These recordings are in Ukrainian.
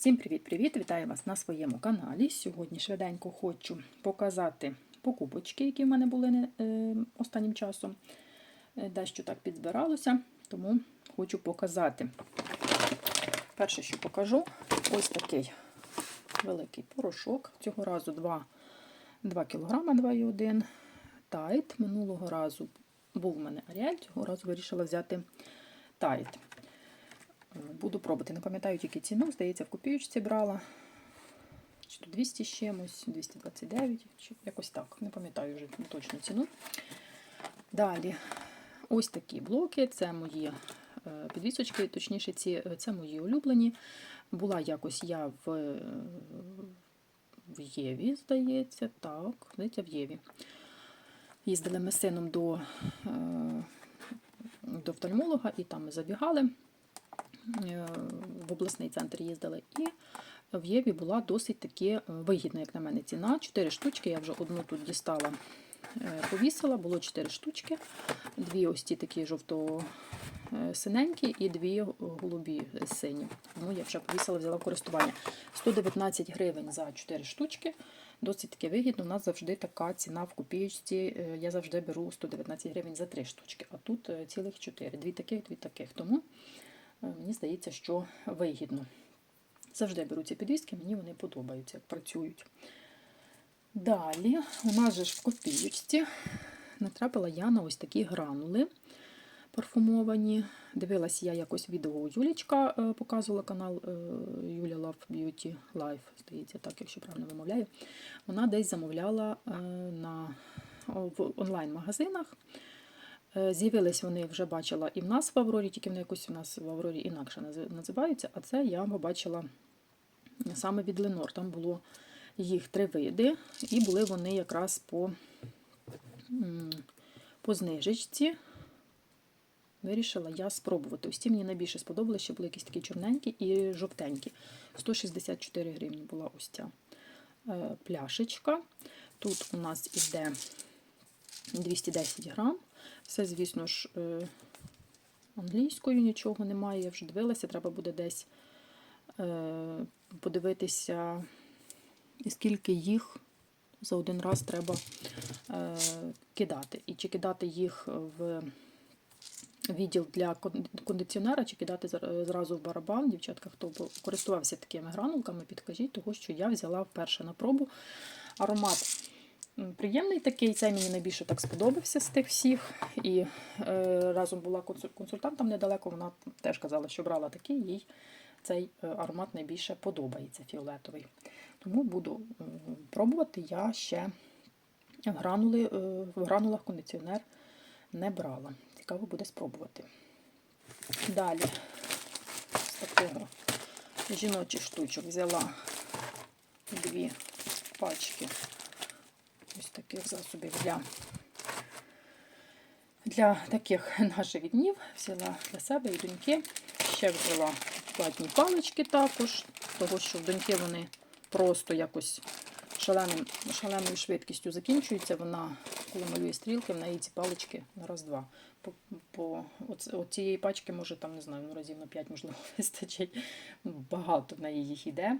Всім привіт-привіт! Вітаю вас на своєму каналі. Сьогодні швиденько хочу показати покупочки, які в мене були е, останнім часом. Е, Дещо так підзбиралося, тому хочу показати. Перше, що покажу, ось такий великий порошок. Цього разу 2, 2 кг 2,1 тайт. Минулого разу був у мене Аріель, цього разу вирішила взяти тайт. Буду пробувати. Не пам'ятаю тільки ціну, здається, в копійочці брала. Чи то 200 з чимось, 229, чи якось так. Не пам'ятаю вже точну ціну. Далі, ось такі блоки. Це мої е, підвісочки, точніше, ці, це мої улюблені. Була якось я в, е, в Єві, здається, так, здається, в Єві. Їздили ми з сином до, е, до офтальмолога і там ми забігали. Е, в обласний центр їздили. І в Єві була досить таки е, вигідна, як на мене, ціна. Чотири штучки, я вже одну тут дістала, е, повісила, було чотири штучки. Дві ось ті такі жовто-синенькі і дві голубі сині. Тому я вже повісила, взяла в користування. 119 гривень за 4 штучки. Досить таки вигідно. У нас завжди така ціна в копієчці. Я завжди беру 119 гривень за 3 штучки, а тут цілих 4. Дві таких, дві таких. Тому мені здається, що вигідно. Завжди беру ці підвіски, мені вони подобаються, як працюють. Далі, у нас же ж в копійочці натрапила я на ось такі гранули парфумовані. Дивилася я якось відео Юлічка е, показувала канал е, Юля Love Beauty Life, здається, так, якщо правильно вимовляю. Вона десь замовляла е, на, в онлайн-магазинах. Е, З'явились вони вже бачила і в нас в Аврорі, тільки вони якось у нас в Аврорі інакше називаються. А це я побачила саме від Ленор. Там було їх три види, і були вони якраз по, по знижечці. Вирішила я спробувати. Ось ті мені найбільше сподобалося, ще були якісь такі чорненькі і жовтенькі. 164 гривні була ось ця е, пляшечка. Тут у нас іде 210 грам. Все, звісно ж, е, англійською нічого немає. Я вже дивилася, треба буде десь е, подивитися, скільки їх за один раз треба е, кидати. І чи кидати їх в відділ для кондиціонера, чи кидати зразу в барабан. Дівчатка, хто користувався такими гранулками, підкажіть, того що я взяла вперше на пробу аромат. Приємний такий, цей мені найбільше так сподобався з тих всіх. І е, разом була консультантом недалеко, вона теж казала, що брала такий, їй цей е, аромат найбільше подобається фіолетовий. Тому буду пробувати. Я ще гранули, е, в гранулах кондиціонер не брала. Цікаво буде спробувати. Далі з такого жіночих штучок взяла дві пачки ось таких засобів для, для таких наших днів. Взяла для себе і доньки. Ще взяла платні палички також, того що в доньки вони просто якось шаленим, шаленою швидкістю закінчуються. Вона, коли малює стрілки, в неї ці палички на раз-два. По, по, от, от цієї пачки, може, там, не знаю, ну, разів на 5, можливо, вистачить. Багато в неї їх іде.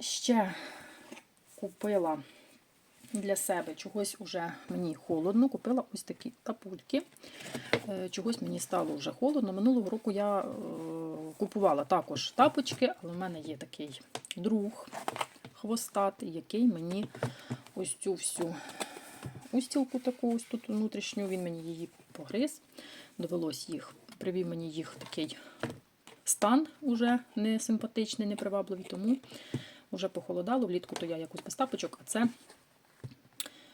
Ще купила для себе чогось уже мені холодно. Купила ось такі тапульки. Е, Чогось мені стало вже холодно. Минулого року я е, купувала також тапочки, але в мене є такий друг хвостатий, який мені ось цю всю устілку таку ось тут внутрішню, він мені її погриз. Довелось їх, привів мені їх такий стан уже не симпатичний, непривабливий, тому вже похолодало. Влітку то я якось без тапочок, а це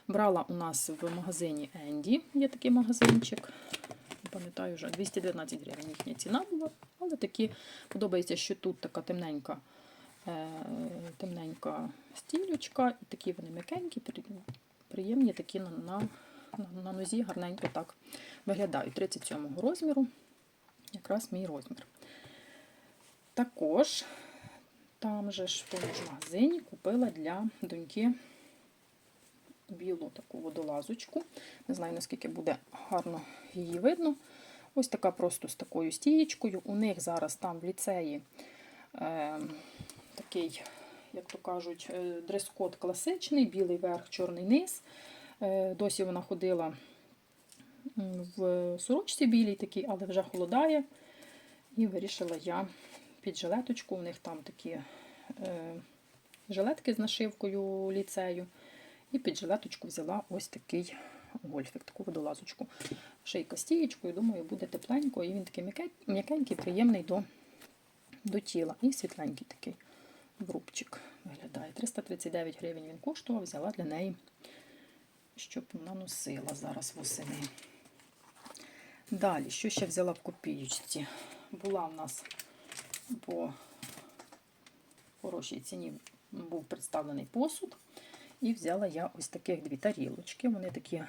брала у нас в магазині Енді. Є такий магазинчик. Пам'ятаю вже 219 гривень їхня ціна була, але такі подобається, що тут така темненька, е, темненька стілючка, і такі вони м'якенькі, приємні, такі на, на, на, нозі гарненько так виглядають. 37 розміру, якраз мій розмір. Також там же ж в тому ж магазині купила для доньки білу таку водолазочку. Не знаю, наскільки буде гарно її видно. Ось така просто з такою стієчкою. У них зараз там в ліцеї е, такий, як то кажуть, е, дрес-код класичний, білий верх, чорний низ. Е, Досі вона ходила в сорочці білій такій, але вже холодає. І вирішила я під жилеточку. У них там такі е, жилетки з нашивкою ліцею. І під жилеточку взяла ось такий гольфік, таку водолазочку. Шийка стієчкою, думаю, буде тепленько. І він такий м'якенький, приємний до, до тіла. І світленький такий врубчик виглядає. 339 гривень він коштував, взяла для неї, щоб вона носила зараз восени. Далі, що ще взяла в копієчці? Була в нас по хорошій ціні був представлений посуд. І взяла я ось таких дві тарілочки. Вони такі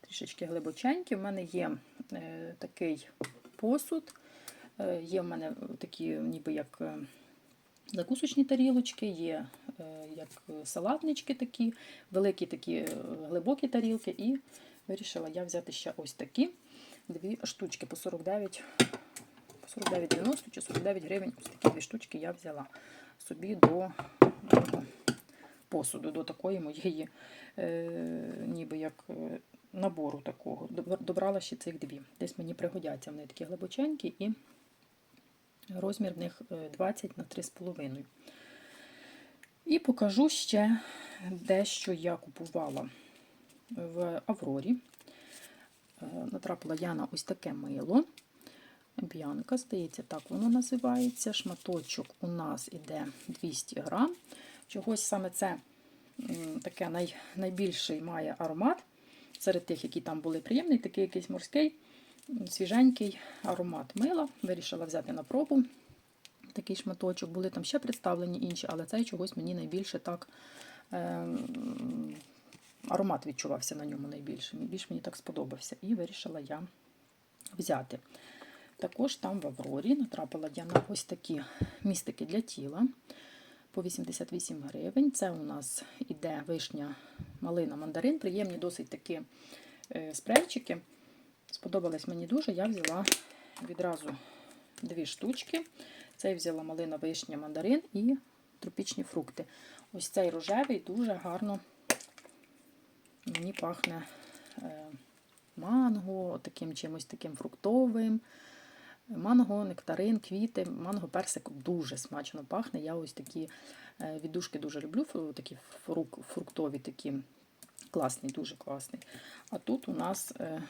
трішечки глибоченькі. У мене є е, такий посуд, е, є в мене такі, ніби як е, закусочні тарілочки, є е, як салатнички такі, великі такі е, глибокі тарілки. І вирішила я взяти ще ось такі дві штучки по 49 по 49,90 чи 49 гривень. Ось такі дві штучки я взяла собі до посуду, до такої моєї, е, ніби як е, набору такого. Добр- Добрала ще цих дві. Десь мені пригодяться. Вони такі глибоченькі і розмір в них е, 20 на 3,5. І покажу ще дещо я купувала в Аврорі. Е, Натрапила я на ось таке мило. Б'янка, здається, так воно називається. Шматочок у нас іде 200 грам. Чогось саме це таке най, найбільший має аромат. Серед тих, які там були приємний, такий якийсь морський, свіженький аромат мила. Вирішила взяти на пробу такий шматочок. Були там ще представлені інші, але цей чогось мені найбільше так. ем, Аромат відчувався на ньому найбільше. Більш мені так сподобався. І вирішила я взяти. Також там в Аврорі натрапила я на ось такі містики для тіла по 88 гривень. Це у нас іде вишня, малина, мандарин. Приємні досить такі е, спрейчики. Сподобались мені дуже. Я взяла відразу дві штучки. Цей взяла малина, вишня, мандарин і тропічні фрукти. Ось цей рожевий дуже гарно мені пахне е, манго, таким чимось таким фруктовим. Манго, нектарин, квіти, манго, персик дуже смачно пахне. Я ось такі е, віддушки дуже люблю, такі фрук, фруктові, такі класний, дуже класний. А тут у нас е,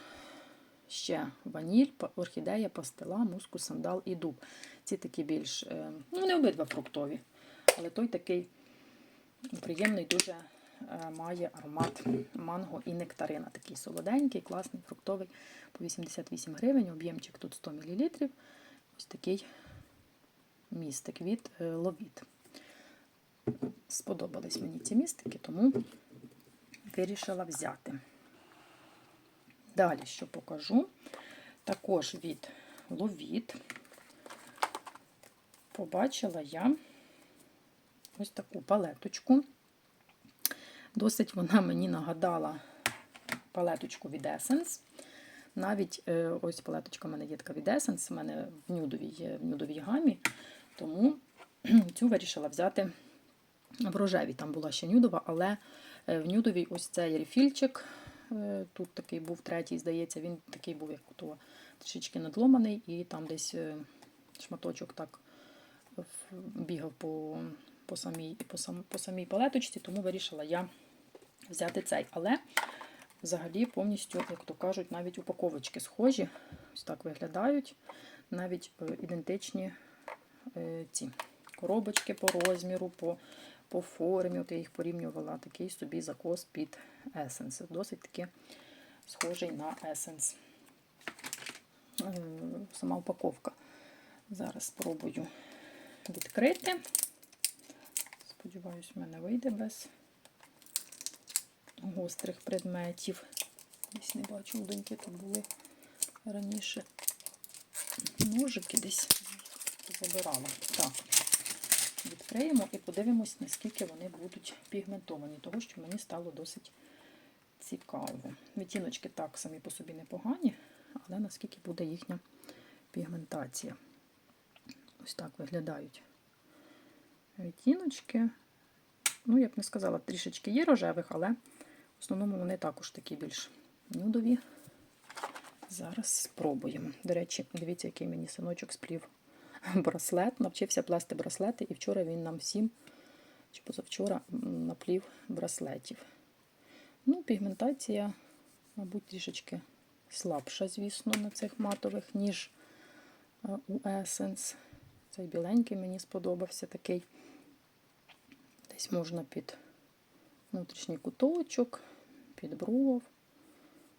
ще ваніль, орхідея, пастила, мускус, сандал і дуб. Ці такі більш, е, ну, вони обидва фруктові, але той такий приємний, дуже має аромат манго і нектарина. Такий солоденький, класний, фруктовий, по 88 гривень, об'ємчик тут 100 мл. Ось такий містик від е, Ловіт. Сподобались мені ці містики, тому вирішила взяти. Далі, що покажу, також від Ловіт побачила я ось таку палеточку. Досить вона мені нагадала палеточку від Essence. Навіть е, ось палеточка в мене така від Essence, в мене в нюдовій, в нюдовій гамі, тому цю вирішила взяти в рожевій. Там була ще нюдова, але е, в нюдовій ось цей рефільчик. е, Тут такий був третій, здається, він такий був, як то трішечки надломаний, і там десь шматочок так бігав по, по, самій, по, сам, по самій палеточці, тому вирішила я взяти цей. Але взагалі повністю, як то кажуть, навіть упаковочки схожі. Ось так виглядають. Навіть е, ідентичні е, ці коробочки по розміру, по, по формі. От я їх порівнювала. Такий собі закос під Essence. Досить таки схожий на Essence. Е, Сама упаковка. Зараз спробую відкрити. Сподіваюсь, в мене вийде без гострих предметів. Десь не бачу, у доньки тут були раніше ножики десь забирала. Так, відкриємо і подивимось, наскільки вони будуть пігментовані, того що мені стало досить цікаво. Відтіночки так самі по собі непогані, але наскільки буде їхня пігментація. Ось так виглядають відтіночки. Ну, я б не сказала, трішечки є рожевих, але в основному вони також такі більш нюдові. Зараз спробуємо. До речі, дивіться, який мені синочок сплів браслет. Навчився плести браслети, і вчора він нам всім, чи позавчора, наплів браслетів. Ну, пігментація, мабуть, трішечки слабша, звісно, на цих матових, ніж е, у Essence. Цей біленький мені сподобався такий. Десь можна під внутрішній куточок, під бров.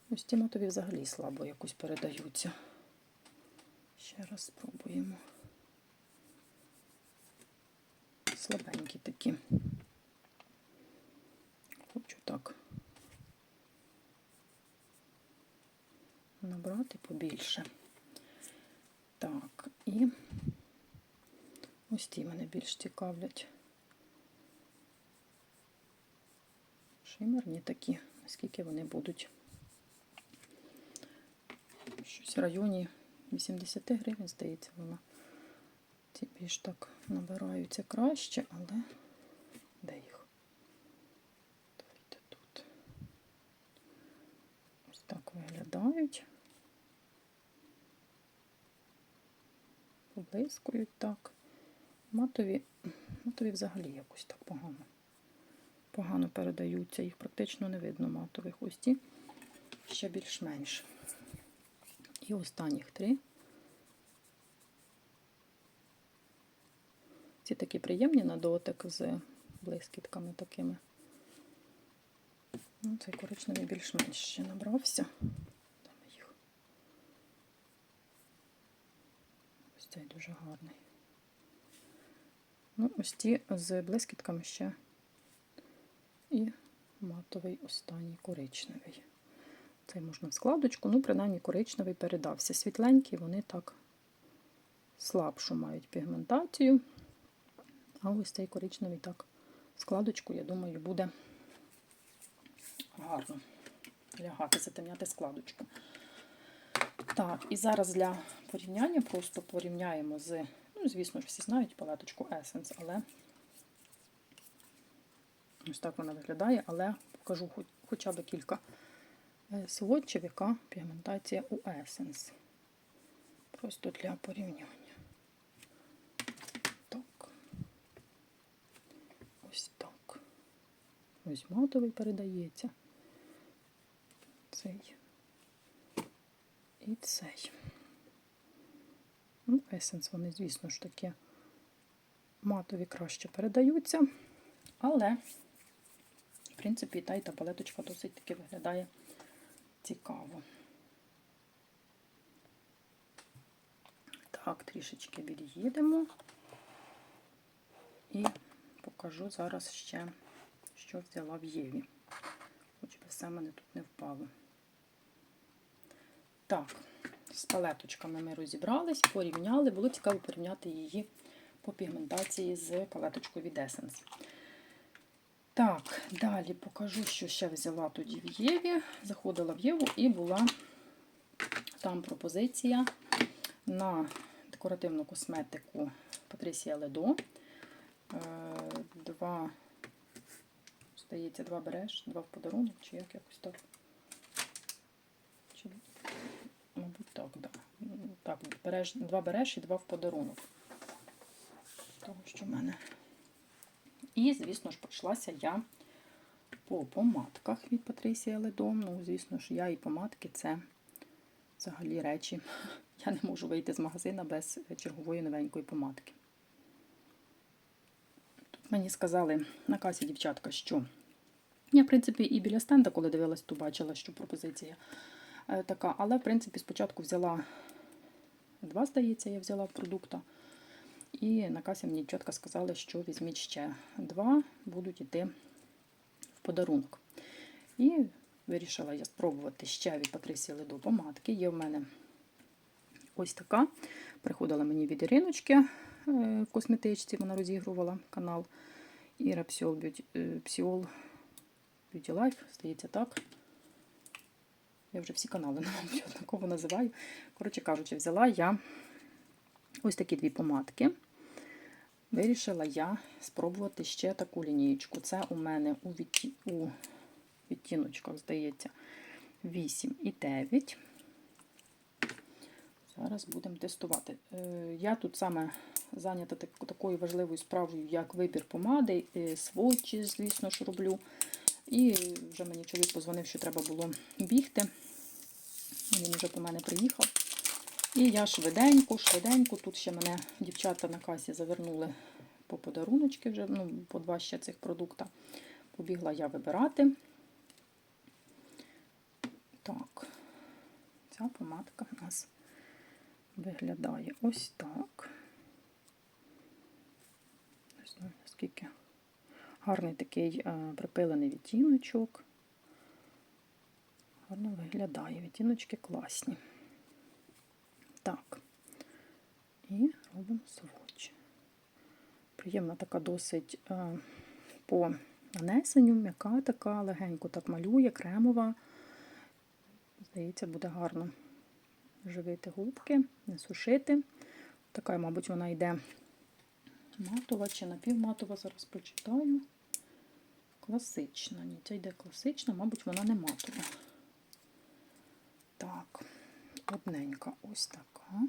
Ось ті матові взагалі слабо якось передаються. Ще раз спробуємо. Слабенькі такі. Хочу так набрати побільше. Так, і ось ті мене більш цікавлять. Шимерні такі, наскільки вони будуть. Щось в районі 80 гривень, здається, вона. Ці більш так набираються краще, але де їх? Давайте тут. Ось так виглядають. Поблискують так. Матові, матові взагалі якось так погано. Погано передаються, їх практично не видно матових. Ось ті ще більш-менш. І останніх три. Ці такі приємні на дотик з блискітками такими. Ну, цей коричневий більш-менш ще набрався. Там їх. Ось цей дуже гарний. Ну, ось ті з блискітками ще і матовий останній коричневий. Цей можна в складочку, ну, принаймні коричневий передався. Світленькі, вони так слабшу мають пігментацію. А ось цей коричневий так в складочку, я думаю, буде гарно лягати, затемняти складочку. Так, і зараз для порівняння просто порівняємо з, ну, звісно ж, всі знають палеточку Essence, але ось так вона виглядає, але покажу хоча б кілька е, сводчів, яка пігментація у Essence. Просто для порівняння. Так. Ось так. Ось матовий передається. Цей. І цей. Ну, Essence вони, звісно ж таки, матові краще передаються. Але, в принципі, та і та палеточка досить таки виглядає цікаво. Так, трішечки від'їдемо і покажу зараз ще, що взяла в Єві. Хоч би все мене тут не впало. Так, з палеточками ми розібрались, порівняли. Було цікаво порівняти її по пігментації з палеточкою від Essence. Так, далі покажу, що ще взяла тоді в Єві. Заходила в Єву і була там пропозиція на декоративну косметику Патрісія Ледо. Е, Два, здається, два береш, два в подарунок, чи як якось так. Чи, мабуть, так, да. Так. Береш, два береш і два в подарунок. Того, що в мене. І, звісно ж, пройшлася я по помадках від Патрісія Ледо. Ну, звісно ж, я і помадки це взагалі речі. Я не можу вийти з магазина без чергової новенької помадки. Тут мені сказали на касі дівчатка, що я, в принципі, і біля стенда, коли дивилась, то бачила, що пропозиція е, така. Але, в принципі, спочатку взяла два, здається, я взяла продукта. І на касі мені чітко сказали, що візьміть ще два, будуть йти в подарунок. І вирішила я спробувати ще від Патрисії Ледо помадки. Є в мене ось така. Приходила мені від Іриночки е, в косметичці, вона розігрувала канал Іра е, Псіол Beauty Life, здається, так. Я вже всі канали однаково називаю. Коротше кажучи, взяла я Ось такі дві помадки. Вирішила я спробувати ще таку лінієчку. Це у мене у, відті... у відтіночках, здається, 8 і 9. Зараз будемо тестувати. Е, Я тут саме зайнята такою важливою справою, як вибір помади, е, сводчі, звісно ж, роблю. І вже мені чоловік позвонив, що треба було бігти. Він вже по мене приїхав. І я швиденько, швиденько. Тут ще мене дівчата на касі завернули по подаруночки, вже, ну, по два ще цих продукта. Побігла я вибирати. Так, ця помадка в нас виглядає ось так. Не знаю, наскільки гарний такий е, припилений відтіночок. Гарно виглядає. Відтіночки класні. Так. І робимо сводч. Приємна така досить е, по нанесенню, м'яка така, легенько так малює, кремова. Здається, буде гарно живити губки, не сушити. Така, мабуть, вона йде матова чи напівматова, зараз прочитаю. Класична. Ні, ця йде класична, мабуть, вона не матова. Так, одненька ось така.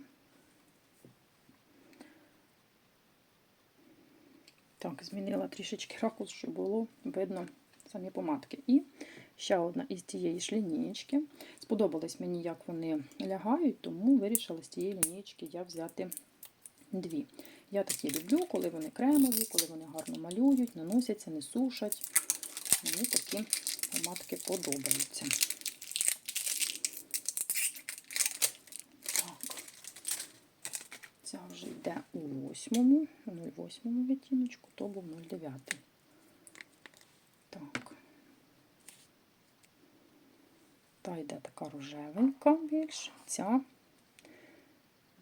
Так, змінила трішечки ракурс, щоб було видно самі помадки. І ще одна із тієї ж лінієчки. Сподобалось мені, як вони лягають, тому вирішила з тієї лінієчки я взяти дві. Я такі люблю, коли вони кремові, коли вони гарно малюють, наносяться, не сушать. Мені такі помадки подобаються. Так. Ця вже йде у восьмому, у 0,8 відтіночку, то був 0,9. Так. Та йде така рожевенька більш, ця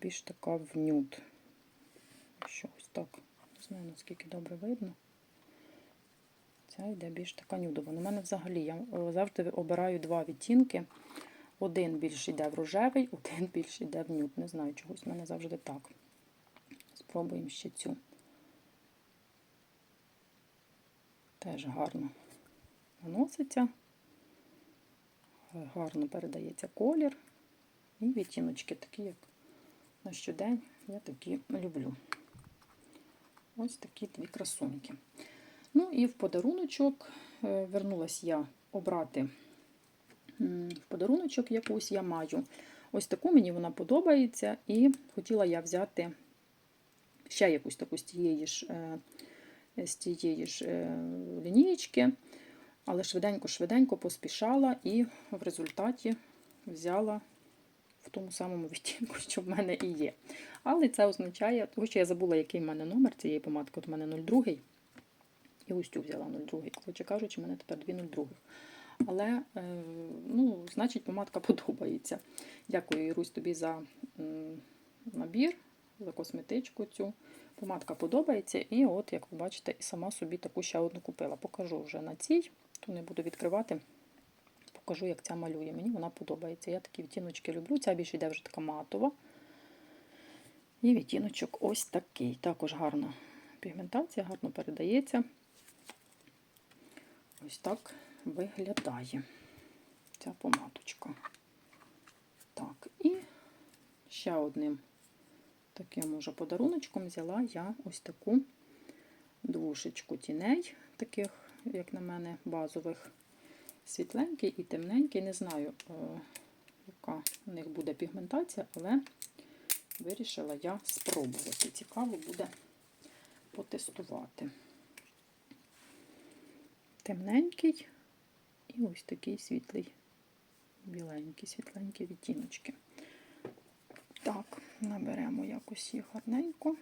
більш така в нюд. Що ось так. Не знаю, наскільки добре видно. Ця йде більш така нюдова. У мене взагалі я е, завжди обираю два відтінки. Один більш йде в рожевий, один більш йде в нюд. Не знаю, чогось в мене завжди так. Спробуємо ще цю. Теж гарно наноситься, гарно передається колір. І відтіночки такі, як на щодень, я такі люблю. Ось такі дві красуньки. Ну і в подаруночок е, вернулась я обрати в подаруночок якусь я маю. Ось таку мені вона подобається, і хотіла я взяти ще якусь таку з тієї ж, е, з тієї ж е, лінієчки, але швиденько-швиденько поспішала і в результаті взяла в тому самому відтінку, що в мене і є. Але це означає, тому що я забула, який в мене номер цієї помадки. От у мене 02. І ось цю взяла 02. Коротше кажучи, в мене тепер дві 02. Але, е, ну, значить, помадка подобається. Дякую, Ірусь, тобі за набір, за косметичку цю. Помадка подобається. І от, як ви бачите, сама собі таку ще одну купила. Покажу вже на цій, то не буду відкривати. Покажу, як ця малює. Мені вона подобається. Я такі відтіночки люблю. Ця більше йде вже така матова. І відтіночок ось такий. Також гарна пігментація, гарно передається. Ось так виглядає ця помадочка. Так, і ще одним таким уже подаруночком взяла я ось таку двушечку тіней, таких, як на мене, базових. Світленький і темненький. Не знаю, е, яка у них буде пігментація, але вирішила я спробувати. Цікаво буде потестувати. Темненький і ось такий світлий, біленький, світленькі відтіночки. Наберемо якось їх гарненько.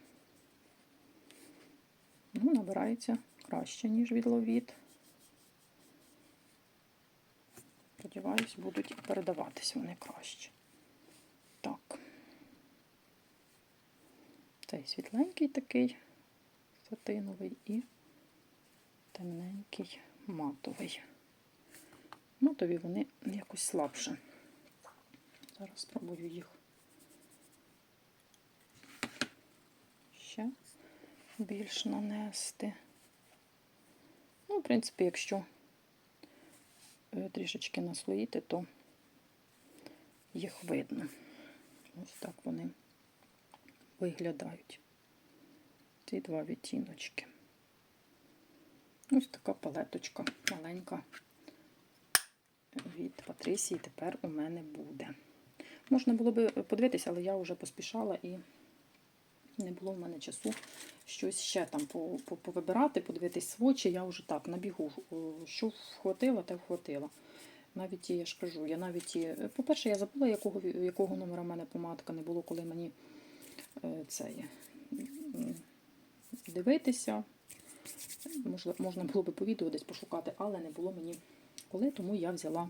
Ну, набирається краще, ніж від ловіт. Сподіваюсь, будуть передаватись вони краще. Так. Цей світленький такий сатиновий і темненький матовий. Матові вони якось слабше. Зараз спробую їх ще більш нанести. Ну, в принципі, якщо е, трішечки наслоїти, то їх видно. Ось так вони виглядають. Ці два відтіночки. Ось така палеточка маленька від Патрисії тепер у мене буде. Можна було би подивитися, але я вже поспішала і не було в мене часу щось ще там по- по- повибирати, подивитись свочі. Я вже так на бігу, що вхватила, те вхватила. Навіть я ж кажу, я навіть по-перше, я забула, якого, якого номера в мене помадка не було, коли мені е, це дивитися. Можливо, можна було би по відео десь пошукати, але не було мені коли, тому я взяла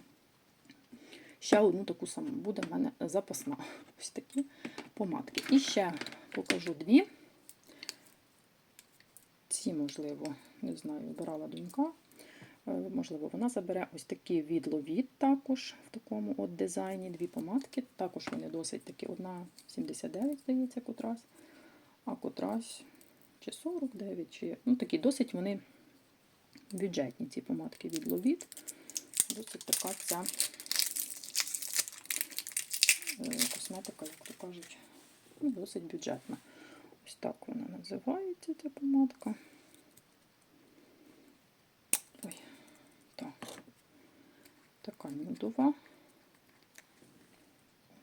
ще одну таку саму. Буде в мене запасна. Ось такі помадки. І ще покажу дві. Ці, можливо, не знаю, вибирала донька. Е, Можливо, вона забере ось такі від Ловіт також в такому от дизайні. Дві помадки. Також вони досить такі. Одна 79, здається, котрась, а котрась чи 49, чи ну такі досить вони бюджетні ці помадки від Ловіт. Досить така ця е, косметика, як то кажуть, ну, досить бюджетна. Ось так вона називається, ця помадка. Ой, так. Така нюдова.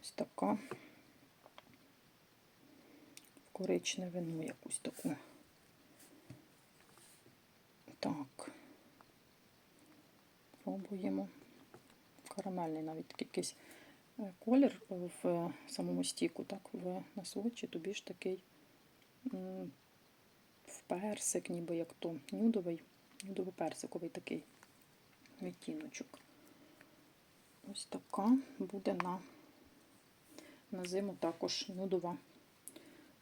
Ось така. В коричневину якусь таку. Так. Пробуємо. Карамельний навіть якийсь колір в самому стіку, так, в на сводчі, то більш такий в персик, ніби як то нюдовий, нюдово-персиковий такий відтіночок. Ось така буде на, на зиму також нюдова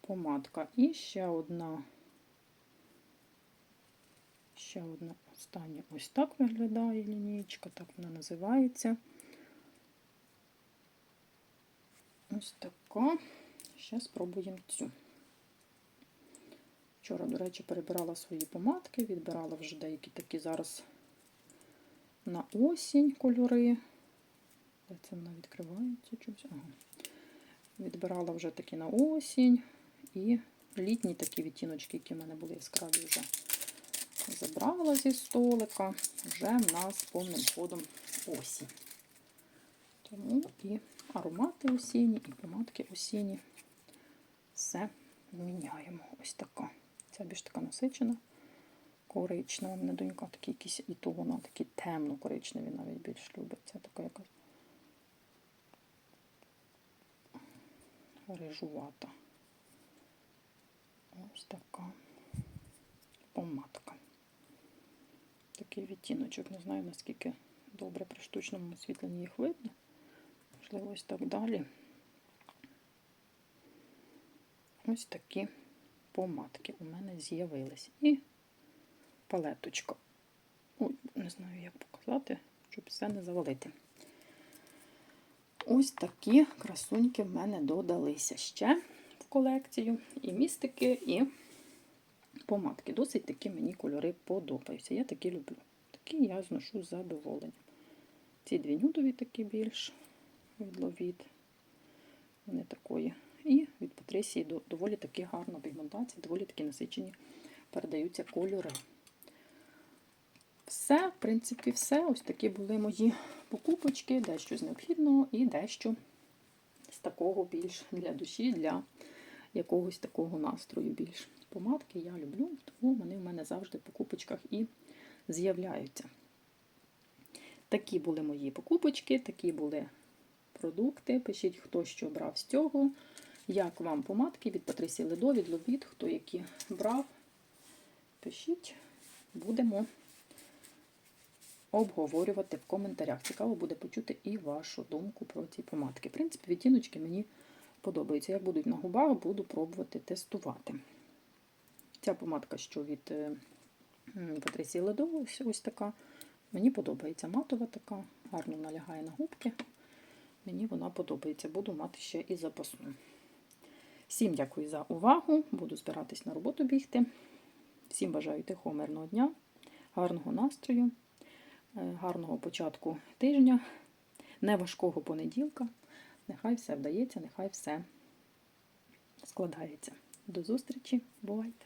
помадка. І ще одна, ще одна остання. Ось так виглядає лінійка, так вона називається. Ось така. Ще спробуємо цю. Вчора, до речі, перебирала свої помадки, відбирала вже деякі такі зараз на осінь кольори. Де це вона відкривається чомусь? Ага. Відбирала вже такі на осінь. І літні такі відтіночки, які в мене були яскраві, вже забрала зі столика. Вже в нас повним ходом осінь. Тому і аромати осінні, і помадки осінні. Все міняємо. Ось така. Ця більш така насичена, коричнева. Мене донька такі якісь, і то вона такі темно-коричневі навіть більш любить. Це така якась рижувата. Ось така помадка. Такий відтіночок. Не знаю, наскільки добре при штучному освітленні їх видно. Можливо, ось так далі. Ось такі помадки у мене з'явились. І палеточка. Ой, не знаю, як показати, щоб все не завалити. Ось такі красуньки в мене додалися ще в колекцію. І містики, і помадки. Досить такі мені кольори подобаються. Я такі люблю. Такі я зношу з задоволенням. Ці дві нюдові такі більш від Ловіт. Вони такої. І від Патрисії доволі таки гарна пігментація, доволі такі насичені передаються кольори. Все, в принципі, все. Ось такі були мої покупочки, дещо з необхідного і дещо з такого більш для душі, для якогось такого настрою більш. Помадки я люблю, тому вони в мене завжди в покупочках і з'являються. Такі були мої покупочки, такі були продукти. Пишіть, хто що брав з цього. Як вам помадки від Патрисії Ледо, від Ловіт, хто які брав. Пишіть, будемо обговорювати в коментарях. Цікаво буде почути і вашу думку про ці помадки. В принципі, відтіночки мені подобаються. Як будуть на губах, буду пробувати тестувати. Ця помадка, що від е, м, Ледо, ось така. Мені подобається матова така, гарно налягає на губки. Мені вона подобається. Буду мати ще і запасну. Всім дякую за увагу. Буду збиратись на роботу бігти. Всім бажаю тихого мирного дня, гарного настрою, е, гарного початку тижня, неважкого понеділка. Нехай все вдається, нехай все складається. До зустрічі, бувайте!